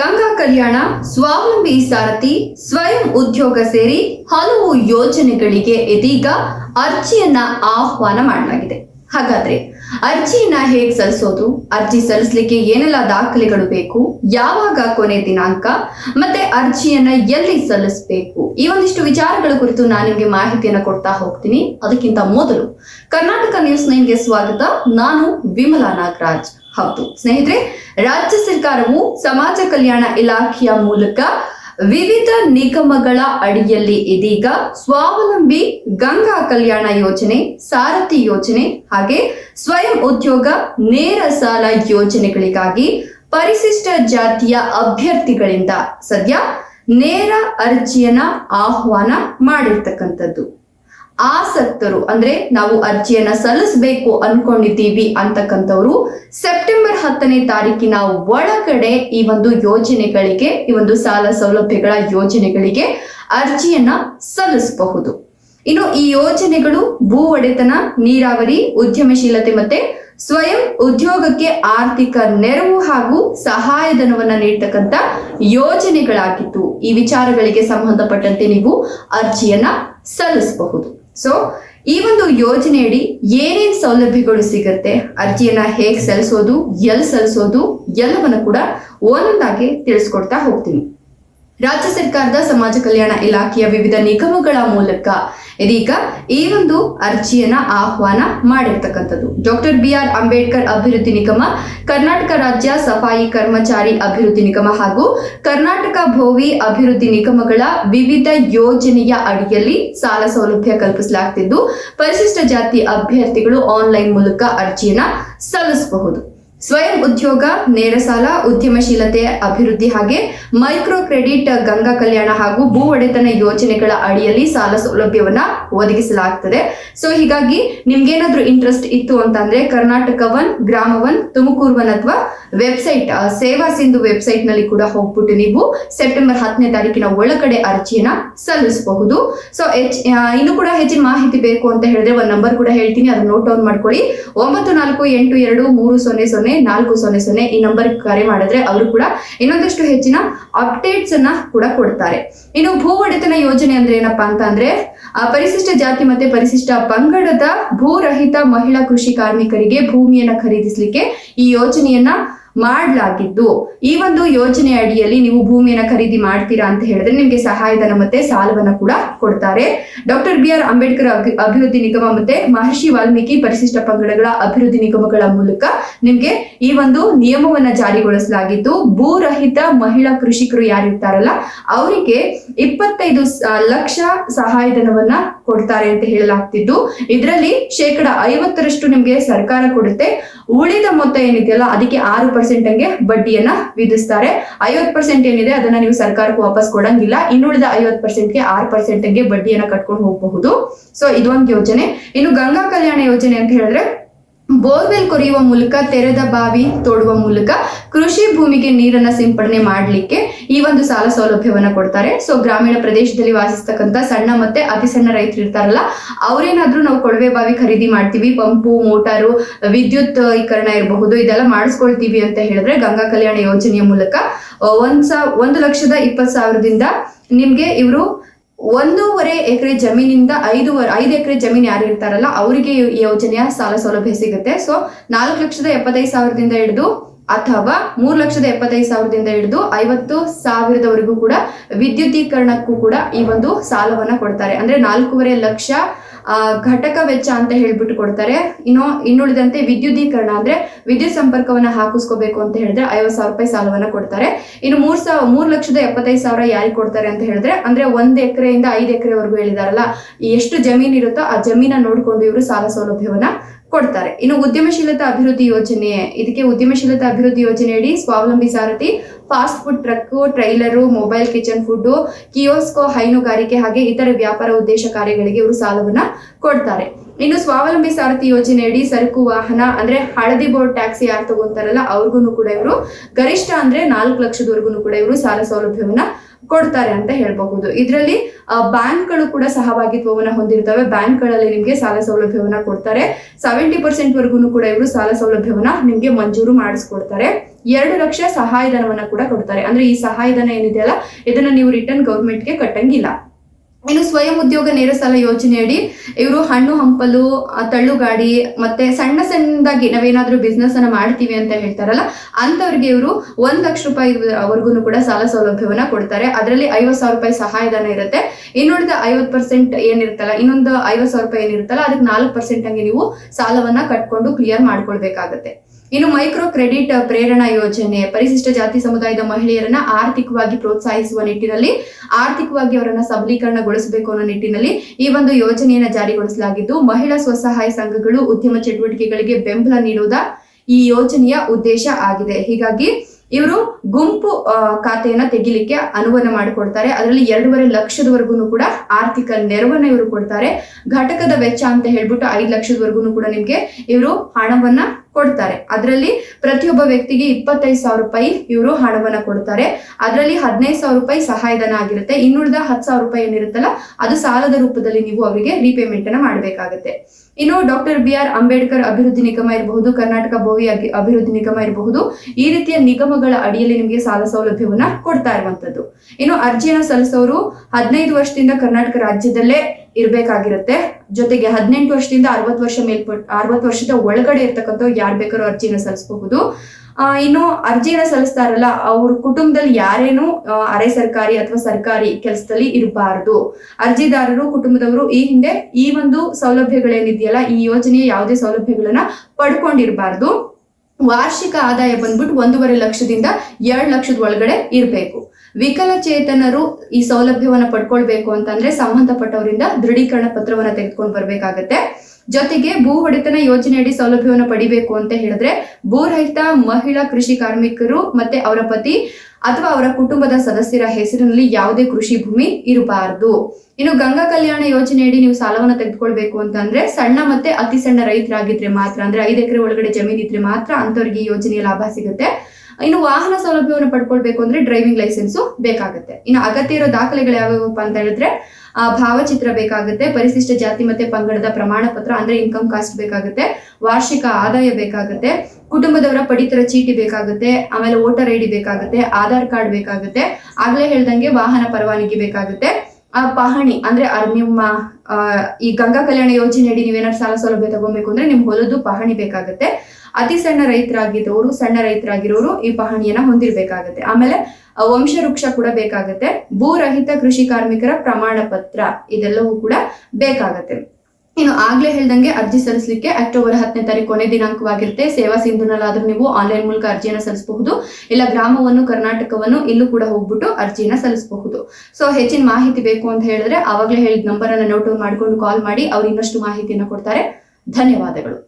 ಗಂಗಾ ಕಲ್ಯಾಣ, ಸ್ವಾವಲಂಬಿ ಸಾರಥಿ, ಸ್ವಯಂ ಉದ್ಯೋಗ ಸೇರಿ ಹಲವು ಯೋಜನೆಗಳಿಗೆ ಇದೀಗ ಅರ್ಜಿಯನ್ನ ಆಹ್ವಾನ ಮಾಡಲಾಗಿದೆ. ಹಾಗಾದ್ರೆ ಅರ್ಜಿಯನ್ನ ಹೇಗೆ ಸಲ್ಲಿಸೋದು? ಅರ್ಜಿ ಸಲ್ಲಿಸಲಿಕ್ಕೆ ಏನೆಲ್ಲ ದಾಖಲೆಗಳು ಬೇಕು? ಯಾವಾಗ ಕೊನೆ ದಿನಾಂಕ? ಮತ್ತೆ ಅರ್ಜಿಯನ್ನ ಎಲ್ಲಿ ಸಲ್ಲಿಸಬೇಕು? ಈ ಒಂದಿಷ್ಟು ವಿಚಾರಗಳ ಕುರಿತು ನಾನು ನಿಮಗೆ ಮಾಹಿತಿಯನ್ನ ಕೊಡ್ತಾ ಹೋಗ್ತೀನಿ. ಅದಕ್ಕಿಂತ ಮೊದಲು ಕರ್ನಾಟಕ ನ್ಯೂಸ್ ನೈನ್ಗೆ ಸ್ವಾಗತ. ನಾನು ವಿಮಲಾ ನಾಗರಾಜ್. ಹೌದು. ಸ್ನೇಹಿತರೆ, ರಾಜ್ಯ ಸರ್ಕಾರವು ಸಮಾಜ ಕಲ್ಯಾಣ ಇಲಾಖೆಯ ಮೂಲಕ ವಿವಿಧ ನಿಗಮಗಳ ಅಡಿಯಲ್ಲಿ ಇದೀಗ ಸ್ವಾವಲಂಬಿ ಗಂಗಾ ಕಲ್ಯಾಣ ಯೋಜನೆ, ಸಾರಥಿ ಯೋಜನೆ ಹಾಗೆ ಸ್ವಯಂ ಉದ್ಯೋಗ, ನೇರ ಸಾಲ ಯೋಜನೆಗಳಿಗಾಗಿ ಪರಿಶಿಷ್ಟ ಜಾತಿಯ ಅಭ್ಯರ್ಥಿಗಳಿಂದ ಸದ್ಯ ನೇರ ಅರ್ಜಿಯನ್ನ ಆಹ್ವಾನ ಮಾಡಿರ್ತಕ್ಕಂಥದ್ದು. ಆಸಕ್ತರು. ಅಂದ್ರೆ ನಾವು ಅರ್ಜಿಯನ್ನ ಸಲ್ಲಿಸಬೇಕು ಅನ್ಕೊಂಡಿದ್ದೀವಿ ಅಂತಕ್ಕಂಥವ್ರು, ಸೆಪ್ಟೆಂಬರ್ ಹತ್ತನೇ ತಾರೀಕಿನ ಒಳಗಡೆ ಈ ಒಂದು ಯೋಜನೆಗಳಿಗೆ, ಈ ಒಂದು ಸಾಲ ಸೌಲಭ್ಯಗಳ ಯೋಜನೆಗಳಿಗೆ ಅರ್ಜಿಯನ್ನ ಸಲ್ಲಿಸಬಹುದು. ಇನ್ನು ಈ ಯೋಜನೆಗಳು ಭೂ ಒಡೆತನ, ನೀರಾವರಿ, ಉದ್ಯಮಶೀಲತೆ ಮತ್ತೆ ಸ್ವಯಂ ಉದ್ಯೋಗಕ್ಕೆ ಆರ್ಥಿಕ ನೆರವು ಹಾಗೂ ಸಹಾಯಧನವನ್ನ ನೀಡ್ತಕ್ಕಂತ ಯೋಜನೆಗಳಾಗಿತ್ತು ಈ ವಿಚಾರಗಳಿಗೆ ಸಂಬಂಧಪಟ್ಟಂತೆ ನೀವು ಅರ್ಜಿಯನ್ನ ಸಲ್ಲಿಸಬಹುದು. ಸೊ ಈ ಒಂದು ಯೋಜನೆಯಡಿ ಏನೇನ್ ಸೌಲಭ್ಯಗಳು ಸಿಗುತ್ತೆ, ಅರ್ಜಿಯನ್ನ ಹೇಗ್ ಸಲ್ಲಿಸೋದು, ಎಲ್ಲಿ ಸಲ್ಲಿಸೋದು, ಎಲ್ಲವನ್ನು ಕೂಡ ಒಂದೊಂದಾಗಿ ತಿಳಿಸ್ಕೊಡ್ತಾ ಹೋಗ್ತೀನಿ. ರಾಜ್ಯ ಸರ್ಕಾರದ ಸಮಾಜ ಕಲ್ಯಾಣ ಇಲಾಖೆಯ ವಿವಿಧ ನಿಗಮಗಳ ಮೂಲಕ ಇದೀಗ ಈ ಒಂದು ಅರ್ಜಿಯನ್ನ ಆಹ್ವಾನ ಮಾಡಿರ್ತಕ್ಕಂಥದ್ದು. ಡಾಕ್ಟರ್ ಬಿ ಆರ್ ಅಂಬೇಡ್ಕರ್ ಅಭಿವೃದ್ಧಿ ನಿಗಮ, ಕರ್ನಾಟಕ ರಾಜ್ಯ ಸಫಾಯಿ ಕರ್ಮಚಾರಿ ಅಭಿವೃದ್ಧಿ ನಿಗಮ ಹಾಗೂ ಕರ್ನಾಟಕ ಭೋವಿ ಅಭಿವೃದ್ಧಿ ನಿಗಮಗಳ ವಿವಿಧ ಯೋಜನೆಯ ಅಡಿಯಲ್ಲಿ ಸಾಲ ಸೌಲಭ್ಯ ಕಲ್ಪಿಸಲಾಗ್ತಿದ್ದು, ಪರಿಶಿಷ್ಟ ಜಾತಿ ಅಭ್ಯರ್ಥಿಗಳು ಆನ್ಲೈನ್ ಮೂಲಕ ಅರ್ಜಿಯನ್ನ ಸಲ್ಲಿಸಬಹುದು. ಸ್ವಯಂ ಉದ್ಯೋಗ, ನೇರ ಸಾಲ, ಉದ್ಯಮಶೀಲತೆ, ಅಭಿವೃದ್ಧಿ ಹಾಗೆ ಮೈಕ್ರೋ ಕ್ರೆಡಿಟ್, ಗಂಗಾ ಕಲ್ಯಾಣ ಹಾಗೂ ಭೂ ಒಡೆತನ ಯೋಜನೆಗಳ ಅಡಿಯಲ್ಲಿ ಸಾಲ ಸೌಲಭ್ಯವನ್ನ ಒದಗಿಸಲಾಗ್ತದೆ. ಸೊ ಹೀಗಾಗಿ ನಿಮ್ಗೇನಾದ್ರೂ ಇಂಟ್ರೆಸ್ಟ್ ಇತ್ತು ಅಂತಂದ್ರೆ Karnataka one, Grama one, Tumakuru one ಅಥವಾ ವೆಬ್ಸೈಟ್ ಸೇವಾ ಸಿಂಧು ವೆಬ್ಸೈಟ್ನಲ್ಲಿ ಕೂಡ ಹೋಗ್ಬಿಟ್ಟು ನೀವು ಸೆಪ್ಟೆಂಬರ್ ಹತ್ತನೇ ತಾರೀಕಿನ ಒಳಗಡೆ ಅರ್ಜಿಯನ್ನ ಸಲ್ಲಿಸಬಹುದು. ಸೊ ಇನ್ನು ಕೂಡ ಹೆಚ್ಚಿನ ಮಾಹಿತಿ ಬೇಕು ಅಂತ ಹೇಳಿದ್ರೆ ಒಂದು ನಂಬರ್ ಕೂಡ ಹೇಳ್ತೀನಿ. ಅದನ್ನ ನೋಟ್ ಡೌನ್ ಮಾಡ್ಕೊಳ್ಳಿ. ಒಂಬತ್ತು ನಾಲ್ಕು ಎಂಟು ಎರಡು ಮೂರು ಸೊನ್ನೆ ಸೊನ್ನೆ ನಾಲ್ಕು ಸೊನ್ನೆ ಸೊನ್ನೆ ಈ ನಂಬರ್ ಕರೆ ಮಾಡಿದ್ರೆ ಅವರು ಕೂಡ ಇನ್ನೊಂದಷ್ಟು ಹೆಚ್ಚಿನ ಅಪ್ಡೇಟ್ಸ್ ಅನ್ನ ಕೂಡ ಕೊಡ್ತಾರೆ. ಇನ್ನು ಭೂ ಒಡೆತನ ಯೋಜನೆ ಅಂದ್ರೆ ಏನಪ್ಪಾ ಅಂತ ಅಂದ್ರೆ ಪರಿಶಿಷ್ಟ ಜಾತಿ ಮತ್ತೆ ಪರಿಶಿಷ್ಟ ಪಂಗಡದ ಭೂರಹಿತ ಮಹಿಳಾ ಕೃಷಿ ಕಾರ್ಮಿಕರಿಗೆ ಭೂಮಿಯನ್ನ ಖರೀದಿಸಲಿಕ್ಕೆ ಈ ಯೋಜನೆಯನ್ನ ಮಾಡಲಾಗಿದ್ದು. ಈ ಒಂದು ಯೋಜನೆ ಅಡಿಯಲ್ಲಿ ನೀವು ಭೂಮಿಯನ್ನ ಖರೀದಿ ಮಾಡ್ತೀರಾ ಅಂತ ಹೇಳಿದ್ರೆ ನಿಮ್ಗೆ ಸಹಾಯಧನ ಮತ್ತೆ ಸಾಲವನ್ನ ಕೂಡ ಕೊಡ್ತಾರೆ. ಡಾಕ್ಟರ್ ಬಿ ಆರ್ ಅಂಬೇಡ್ಕರ್ ಅಭಿ- ಅಭಿವೃದ್ಧಿ ನಿಗಮ ಮತ್ತೆ ಮಹರ್ಷಿ ವಾಲ್ಮೀಕಿ ಪರಿಶಿಷ್ಟ ಪಂಗಡಗಳ ಅಭಿವೃದ್ಧಿ ನಿಗಮಗಳ ಮೂಲಕ ನಿಮ್ಗೆ ಈ ಒಂದು ನಿಯಮವನ್ನ ಜಾರಿಗೊಳಿಸಲಾಗಿದ್ದು. ಭೂರಹಿತ ಮಹಿಳಾ ಕೃಷಿಕರು ಯಾರಿರ್ತಾರಲ್ಲ, ಅವರಿಗೆ ಇಪ್ಪತ್ತೈದು ಲಕ್ಷ ಸಹಾಯಧನವನ್ನ ಕೊಡ್ತಾರೆ ಅಂತ ಹೇಳಲಾಗ್ತಿದ್ದು. ಇದರಲ್ಲಿ ಶೇಕಡ ಐವತ್ತರಷ್ಟು ನಿಮ್ಗೆ ಸರ್ಕಾರ ಕೊಡುತ್ತೆ. ಉಳಿದ ಮೊತ್ತ ಏನಿದೆಯಲ್ಲ, ಅದಕ್ಕೆ ಆರು ಪರ್ಸೆಂಟ್ ಹಂಗೆ ಬಡ್ಡಿಯನ್ನ ವಿಧಿಸ್ತಾರೆ. ಐವತ್ ಪರ್ಸೆಂಟ್ ಏನಿದೆ, ಅದನ್ನ ನೀವು ಸರ್ಕಾರಕ್ಕೆ ವಾಪಸ್ ಕೊಡಂಗಿಲ್ಲ. ಇನ್ನುಳಿದ ಐವತ್ ಪರ್ಸೆಂಟ್ಗೆ ಆರು ಪರ್ಸೆಂಟ್ ಹಂಗೆ ಬಡ್ಡಿಯನ್ನ ಕಟ್ಕೊಂಡು ಹೋಗಬಹುದು. ಸೊ ಇದೊಂದು ಯೋಜನೆ. ಇನ್ನು ಗಂಗಾ ಕಲ್ಯಾಣ ಯೋಜನೆ ಅಂತ ಹೇಳಿದ್ರೆ ಬೋರ್ವೆಲ್ ಕೊರೆಯುವ ಮೂಲಕ, ತೆರೆದ ಬಾವಿ ತೋಡುವ ಮೂಲಕ ಕೃಷಿ ಭೂಮಿಗೆ ನೀರನ್ನ ಸಿಂಪಡಣೆ ಮಾಡಲಿಕ್ಕೆ ಈ ಒಂದು ಸಾಲ ಸೌಲಭ್ಯವನ್ನ ಕೊಡ್ತಾರೆ. ಸೊ ಗ್ರಾಮೀಣ ಪ್ರದೇಶದಲ್ಲಿ ವಾಸಿಸ್ತಕ್ಕಂಥ ಸಣ್ಣ ಮತ್ತೆ ಅತಿ ಸಣ್ಣ ರೈತರು ಇರ್ತಾರಲ್ಲ, ಅವ್ರೇನಾದ್ರೂ ನಾವು ಕೊಳವೆ ಬಾವಿ ಖರೀದಿ ಮಾಡ್ತೀವಿ, ಪಂಪು, ಮೋಟಾರು ವಿದ್ಯುತ್ೀಕರಣ ಇರಬಹುದು, ಇದೆಲ್ಲ ಮಾಡಿಸ್ಕೊಳ್ತೀವಿ ಅಂತ ಹೇಳಿದ್ರೆ ಗಂಗಾ ಕಲ್ಯಾಣ ಯೋಜನೆಯ ಮೂಲಕ ಒಂದ್ ಸಾ, ಒಂದು ಲಕ್ಷದ ಇಪ್ಪತ್ತು ಸಾವಿರದಿಂದ ನಿಮ್ಗೆ ಇವರು ಒಂದೂವರೆ ಎಕರೆ ಜಮೀನಿಂದ ಐದು ಐದು ಎಕರೆ ಜಮೀನು ಯಾರು ಇರ್ತಾರಲ್ಲ ಅವರಿಗೆ ಈ ಯೋಜನೆಯ ಸಾಲ ಸೌಲಭ್ಯ ಸಿಗುತ್ತೆ. ಸೊ ನಾಲ್ಕು ಲಕ್ಷದ ಎಪ್ಪತ್ತೈದು ಸಾವಿರದಿಂದ ಹಿಡಿದು ಅಥವಾ ಮೂರು ಲಕ್ಷದ ಎಪ್ಪತ್ತೈದು ಸಾವಿರದಿಂದ ಹಿಡಿದು ಐವತ್ತು ಸಾವಿರದವರೆಗೂ ಕೂಡ ವಿದ್ಯುದೀಕರಣಕ್ಕೂ ಕೂಡ ಈ ಒಂದು ಸಾಲವನ್ನ ಕೊಡ್ತಾರೆ. ಅಂದ್ರೆ ನಾಲ್ಕೂವರೆ ಲಕ್ಷ ಘಟಕ ವೆಚ್ಚ ಅಂತ ಹೇಳ್ಬಿಟ್ಟು ಕೊಡ್ತಾರೆ. ಇನ್ನು ಇನ್ನುಳಿದಂತೆ ವಿದ್ಯುದೀಕರಣ ಅಂದ್ರೆ ವಿದ್ಯುತ್ ಸಂಪರ್ಕವನ್ನ ಹಾಕಿಸ್ಕೋಬೇಕು ಅಂತ ಹೇಳಿದ್ರೆ ಐವತ್ತು ಸಾವಿರ ರೂಪಾಯಿ ಸಾಲವನ್ನ ಕೊಡ್ತಾರೆ. ಇನ್ನು ಮೂರ್ ಸಾವಿರ ಮೂರ್ ಲಕ್ಷದ ಎಪ್ಪತ್ತೈದು ಸಾವಿರ ಯಾರಿಗೆ ಕೊಡ್ತಾರೆ ಅಂತ ಹೇಳಿದ್ರೆ ಅಂದ್ರೆ ಒಂದ್ ಎಕರೆಯಿಂದ ಐದು ಎಕರೆವರೆಗೂ ಹೇಳಿದಾರಲ್ಲ, ಎಷ್ಟು ಜಮೀನ್ ಇರುತ್ತೋ ಆ ಜಮೀನ ನೋಡ್ಕೊಂಡು ಇವರು ಸಾಲ ಸೌಲಭ್ಯವನ್ನ ಕೊಡ್ತಾರೆ. ಇನ್ನು ಉದ್ಯಮಶೀಲತಾ ಅಭಿವೃದ್ಧಿ ಯೋಜನೆ, ಇದಕ್ಕೆ ಉದ್ಯಮಶೀಲತಾ ಅಭಿವೃದ್ಧಿ ಯೋಜನೆಯಡಿ Swavalambi Sarathi fast food truck trailer mobile kitchen food ಕಿಯೋಸ್ಕೋ ಹೈನುಗಾರಿಕೆ ಹಾಗೆ ಇತರ ವ್ಯಾಪಾರ ಉದ್ದೇಶ ಕಾರ್ಯಗಳಿಗೆ ಇವರು ಸಾಲವನ್ನ ಕೊಡ್ತಾರೆ. ಇನ್ನು ಸ್ವಾವಲಂಬಿ ಸಾರಥಿ ಯೋಜನೆಯಡಿ ಸರಕು, ವಾಹನ, ಅಂದ್ರೆ ಹಳದಿ ಬೋರ್ಡ್ ಟ್ಯಾಕ್ಸಿ ಯಾರು ತಗೊಂತಾರಲ್ಲ ಅವ್ರಿಗೂ ಕೂಡ ಇವರು ಗರಿಷ್ಠ ಅಂದ್ರೆ ನಾಲ್ಕು ಲಕ್ಷದವರೆಗೂ ಕೂಡ ಇವರು ಸಾಲ ಸೌಲಭ್ಯವನ್ನ ಕೊಡ್ತಾರೆ ಅಂತ ಹೇಳಬಹುದು. ಇದರಲ್ಲಿ ಬ್ಯಾಂಕ್ಗಳು ಕೂಡ ಸಹಭಾಗಿತ್ವವನ್ನು ಹೊಂದಿರ್ತವೆ. ಬ್ಯಾಂಕ್ಗಳಲ್ಲಿ ನಿಮಗೆ ಸಾಲ ಸೌಲಭ್ಯವನ್ನ ಕೊಡ್ತಾರೆ. ಸೆವೆಂಟಿ ಪರ್ಸೆಂಟ್ ವರೆಗೂ ಕೂಡ ಇವರು ಸಾಲ ಸೌಲಭ್ಯವನ್ನ ನಿಮಗೆ ಮಂಜೂರು ಮಾಡಿಸ್ಕೊಡ್ತಾರೆ. ಎರಡು ಲಕ್ಷ ಸಹಾಯಧನವನ್ನ ಕೂಡ ಕೊಡ್ತಾರೆ. ಅಂದ್ರೆ ಈ ಸಹಾಯಧನ ಏನಿದೆಯಲ್ಲ, ಇದನ್ನ ನೀವು ರಿಟರ್ನ್ ಗೌರ್ಮೆಂಟ್ಗೆ ಕಟ್ಟಂಗಿಲ್ಲ. ಇನ್ನು ಸ್ವಯಂ ಉದ್ಯೋಗ ನೇರ ಸಾಲ ಯೋಜನೆಯಡಿ ಇವರು ಹಣ್ಣು, ಹಂಪಲು ತಳ್ಳುಗಾಡಿ ತಳ್ಳು ಗಾಡಿ ಮತ್ತೆ ಸಣ್ಣ ಸಣ್ಣದಾಗಿ ನಾವೇನಾದ್ರೂ ಬಿಸ್ನೆಸ್ ಅನ್ನ ಮಾಡ್ತೀವಿ ಅಂತ ಹೇಳ್ತಾರಲ್ಲ ಅಂತವ್ರಿಗೆ ಇವರು ಒಂದ್ ಲಕ್ಷ ರೂಪಾಯಿ ವರ್ಗು ಕೂಡ ಸಾಲ ಸೌಲಭ್ಯವನ್ನ ಕೊಡ್ತಾರೆ. ಅದರಲ್ಲಿ ಐವತ್ ಸಾವಿರ ರೂಪಾಯಿ ಸಹಾಯಧನ ಇರುತ್ತೆ. ಇನ್ನುಳಿದ ಐವತ್ ಪರ್ಸೆಂಟ್ ಏನಿರುತ್ತಲ್ಲ, ಇನ್ನೊಂದು ಐವತ್ ಸಾವಿರ ರೂಪಾಯಿ ಏನಿರುತ್ತಲ್ಲ, ಅದಕ್ಕೆ ನಾಲ್ಕು ಪರ್ಸೆಂಟ್ ಹಂಗೆ ನೀವು ಸಾಲವನ್ನ ಕಟ್ಕೊಂಡು ಕ್ಲಿಯರ್ ಮಾಡ್ಕೊಳ್ಬೇಕಾಗತ್ತೆ. ಇನ್ನು ಮೈಕ್ರೋ ಕ್ರೆಡಿಟ್ ಪ್ರೇರಣಾ ಯೋಜನೆ, ಪರಿಶಿಷ್ಟ ಜಾತಿ ಸಮುದಾಯದ ಮಹಿಳೆಯರನ್ನ ಆರ್ಥಿಕವಾಗಿ ಪ್ರೋತ್ಸಾಹಿಸುವ ನಿಟ್ಟಿನಲ್ಲಿ, ಆರ್ಥಿಕವಾಗಿ ಅವರನ್ನ ಸಬಲೀಕರಣಗೊಳಿಸಬೇಕು ಅನ್ನೋ ನಿಟ್ಟಿನಲ್ಲಿ ಈ ಒಂದು ಯೋಜನೆಯನ್ನ ಜಾರಿಗೊಳಿಸಲಾಗಿದ್ದು, ಮಹಿಳಾ ಸ್ವಸಹಾಯ ಸಂಘಗಳು ಉದ್ಯಮ ಚಟುವಟಿಕೆಗಳಿಗೆ ಬೆಂಬಲ ನೀಡುವುದ ಈ ಯೋಜನೆಯ ಉದ್ದೇಶ ಆಗಿದೆ. ಹೀಗಾಗಿ ಇವರು ಗುಂಪು ಖಾತೆಯನ್ನ ತೆಗಿಲಿಕ್ಕೆ ಅನುವನ್ನ ಮಾಡಿಕೊಡ್ತಾರೆ. ಅದರಲ್ಲಿ ಎರಡೂವರೆ ಲಕ್ಷದವರೆಗೂ ಕೂಡ ಆರ್ಥಿಕ ನೆರವನ್ನ ಇವರು ಕೊಡ್ತಾರೆ. ಘಟಕದ ವೆಚ್ಚ ಅಂತ ಹೇಳ್ಬಿಟ್ಟು ಐದು ಲಕ್ಷದವರೆಗೂ ಕೂಡ ನಿಮ್ಗೆ ಇವರು ಹಣವನ್ನ ಕೊಡ್ತಾರೆ. ಅದರಲ್ಲಿ ಪ್ರತಿಯೊಬ್ಬ ವ್ಯಕ್ತಿಗೆ ಇಪ್ಪತ್ತೈದು ಸಾವಿರ ರೂಪಾಯಿ ಇವರು ಹಣವನ್ನ ಕೊಡ್ತಾರೆ. ಅದರಲ್ಲಿ ಹದಿನೈದು ಸಾವಿರ ರೂಪಾಯಿ ಸಹಾಯಧನ ಆಗಿರುತ್ತೆ. ಇನ್ನುಳಿದ ಹತ್ತು ಸಾವಿರ ರೂಪಾಯಿ ಏನಿರುತ್ತಲ್ಲ, ಅದು ಸಾಲದ ರೂಪದಲ್ಲಿ ನೀವು ಅವರಿಗೆ ರೀಪೇಮೆಂಟ್ ಅನ್ನ ಮಾಡಬೇಕಾಗುತ್ತೆ. ಇನ್ನು ಡಾಕ್ಟರ್ ಬಿ ಆರ್ ಅಂಬೇಡ್ಕರ್ ಅಭಿವೃದ್ಧಿ ನಿಗಮ ಇರಬಹುದು, ಕರ್ನಾಟಕ ಭೋವಿ ಅಭಿವೃದ್ಧಿ ನಿಗಮ ಇರಬಹುದು, ಈ ರೀತಿಯ ನಿಗಮಗಳ ಅಡಿಯಲ್ಲಿ ನಿಮಗೆ ಸಾಲ ಸೌಲಭ್ಯವನ್ನ ಕೊಡ್ತಾ ಇರುವಂತದ್ದು ಇನ್ನು ಅರ್ಜಿಯನ್ನು ಸಲ್ಲಿಸೋರು ಹದಿನೈದು ವರ್ಷದಿಂದ ಕರ್ನಾಟಕ ರಾಜ್ಯದಲ್ಲೇ ಇರಬೇಕಾಗಿರುತ್ತೆ. ಜೊತೆಗೆ ಹದಿನೆಂಟು ವರ್ಷದಿಂದ ಅರವತ್ತು ವರ್ಷ ಮೇಲ್ಪಟ್ ಅರವತ್ತು ವರ್ಷದ ಒಳಗಡೆ ಇರ್ತಕ್ಕಂಥ ಯಾರು ಬೇಕಾದ್ರೂ ಅರ್ಜಿನ ಸಲ್ಲಿಸಬಹುದು. ಇನ್ನು ಅರ್ಜಿನ ಸಲ್ಲಿಸ್ತಾರಲ್ಲ, ಅವ್ರ ಕುಟುಂಬದಲ್ಲಿ ಯಾರೇನು ಅರೆ ಸರ್ಕಾರಿ ಅಥವಾ ಸರ್ಕಾರಿ ಕೆಲಸದಲ್ಲಿ ಇರಬಾರದು. ಅರ್ಜಿದಾರರು, ಕುಟುಂಬದವರು ಈ ಹಿಂದೆ ಈ ಒಂದು ಸೌಲಭ್ಯಗಳೇನಿದೆಯಲ್ಲ, ಈ ಯೋಜನೆಯ ಯಾವುದೇ ಸೌಲಭ್ಯಗಳನ್ನ ಪಡ್ಕೊಂಡಿರಬಾರ್ದು. ವಾರ್ಷಿಕ ಆದಾಯ ಬಂದ್ಬಿಟ್ಟು ಒಂದೂವರೆ ಲಕ್ಷದಿಂದ ಎರಡು ಲಕ್ಷದ ಒಳಗಡೆ ಇರಬೇಕು. ವಿಕಲಚೇತನರು ಈ ಸೌಲಭ್ಯವನ್ನ ಪಡ್ಕೊಳ್ಬೇಕು ಅಂತಂದ್ರೆ ಸಂಬಂಧಪಟ್ಟವರಿಂದ ದೃಢೀಕರಣ ಪತ್ರವನ್ನ ತೆಗೆದುಕೊಂಡು ಬರ್ಬೇಕಾಗತ್ತೆ. ಜೊತೆಗೆ ಭೂ ಒಡೆತನ ಯೋಜನೆಯಡಿ ಸೌಲಭ್ಯವನ್ನ ಪಡಿಬೇಕು ಅಂತ ಹೇಳಿದ್ರೆ ಭೂರಹಿತ ಮಹಿಳಾ ಕೃಷಿ ಕಾರ್ಮಿಕರು ಮತ್ತೆ ಅವರ ಪತಿ ಅಥವಾ ಅವರ ಕುಟುಂಬದ ಸದಸ್ಯರ ಹೆಸರಿನಲ್ಲಿ ಯಾವುದೇ ಕೃಷಿ ಭೂಮಿ ಇರಬಾರದು. ಇನ್ನು ಗಂಗಾ ಕಲ್ಯಾಣ ಯೋಜನೆಯಡಿ ನೀವು ಸಾಲವನ್ನ ತೆಗೆದುಕೊಳ್ಬೇಕು ಅಂತಂದ್ರೆ ಸಣ್ಣ ಮತ್ತೆ ಅತಿ ಸಣ್ಣ ರೈತರಾಗಿದ್ರೆ ಮಾತ್ರ, ಅಂದ್ರೆ ಐದು ಎಕರೆ ಒಳಗಡೆ ಜಮೀನಿದ್ರೆ ಮಾತ್ರ ಅಂತವ್ರಿಗೆ ಈ ಯೋಜನೆಯ ಲಾಭ ಸಿಗುತ್ತೆ. ಇನ್ನು ವಾಹನ ಸೌಲಭ್ಯವನ್ನು ಪಡ್ಕೊಳ್ಬೇಕು ಅಂದ್ರೆ ಡ್ರೈವಿಂಗ್ ಲೈಸೆನ್ಸ್ ಬೇಕಾಗುತ್ತೆ. ಇನ್ನು ಅಗತ್ಯ ಇರೋ ದಾಖಲೆಗಳು ಯಾವ್ಯಾವಪ್ಪ ಅಂತ ಹೇಳಿದ್ರೆ ಆ, ಭಾವಚಿತ್ರ ಬೇಕಾಗುತ್ತೆ ಪರಿಶಿಷ್ಟ ಜಾತಿ ಮತ್ತೆ ಪಂಗಡದ ಪ್ರಮಾಣ ಪತ್ರ ಅಂದ್ರೆ ಇನ್ಕಮ್ ಕಾಸ್ಟ್ ಬೇಕಾಗುತ್ತೆ ವಾರ್ಷಿಕ ಆದಾಯ ಬೇಕಾಗುತ್ತೆ ಕುಟುಂಬದವರ ಪಡಿತರ ಚೀಟಿ ಬೇಕಾಗುತ್ತೆ ಆಮೇಲೆ ವೋಟರ್ ಐ ಡಿ ಬೇಕಾಗುತ್ತೆ ಆಧಾರ್ ಕಾರ್ಡ್ ಬೇಕಾಗುತ್ತೆ ಆಗ್ಲೇ ಹೇಳ್ದಂಗೆ ವಾಹನ ಪರವಾನಗಿ ಬೇಕಾಗುತ್ತೆ. ಆ ಪಹಣಿ ಅಂದ್ರೆ ನಿಮ್ಮ ಈ ಗಂಗಾ ಕಲ್ಯಾಣ ಯೋಜನೆಯಡಿ ನೀವೇನಾದ್ರು ಸಾಲ ಸೌಲಭ್ಯ ತಗೊಬೇಕು ಅಂದ್ರೆ ನಿಮ್ ಹೊಲದ್ದು ಪಹಣಿ ಬೇಕಾಗುತ್ತೆ. ಅತಿ ಸಣ್ಣ ರೈತರಾಗಿದ್ದವರು, ಸಣ್ಣ ರೈತರಾಗಿರೋರು ಈ ಪಹಣಿಯನ್ನ ಹೊಂದಿರ್ಬೇಕಾಗತ್ತೆ. ಆಮೇಲೆ ವಂಶವೃಕ್ಷ ಕೂಡ ಬೇಕಾಗುತ್ತೆ. ಭೂರಹಿತ ಕೃಷಿ ಕಾರ್ಮಿಕರ ಪ್ರಮಾಣ ಪತ್ರ ಇದೆಲ್ಲವೂ ಕೂಡ ಬೇಕಾಗುತ್ತೆ. ಇನ್ನು ಆಗ್ಲೇ ಹೇಳ್ದಂಗೆ ಅರ್ಜಿ ಸಲ್ಲಿಸಲಿಕ್ಕೆ ಅಕ್ಟೋಬರ್ ಹತ್ತನೇ ತಾರೀಕು ಕೊನೆ ದಿನಾಂಕವಾಗಿರುತ್ತೆ. ಸೇವಾ ಸಿಂಧುನಲ್ಲಾದ್ರೂ ನೀವು ಆನ್ಲೈನ್ ಮೂಲಕ ಅರ್ಜಿಯನ್ನು ಸಲ್ಲಿಸಬಹುದು. ಇಲ್ಲ ಗ್ರಾಮವನ್ನು, ಕರ್ನಾಟಕವನ್ನು ಇಲ್ಲೂ ಕೂಡ ಹೋಗ್ಬಿಟ್ಟು ಅರ್ಜಿನ ಸಲ್ಲಿಸಬಹುದು. ಸೊ ಹೆಚ್ಚಿನ ಮಾಹಿತಿ ಬೇಕು ಅಂತ ಹೇಳಿದ್ರೆ ಆವಾಗಲೇ ಹೇಳಿದ ನಂಬರ್ ಅನ್ನ ನೋಟ್ ಮಾಡ್ಕೊಂಡು ಕಾಲ್ ಮಾಡಿ ಅವ್ರು ಇನ್ನಷ್ಟು ಮಾಹಿತಿಯನ್ನು ಕೊಡ್ತಾರೆ. ಧನ್ಯವಾದಗಳು.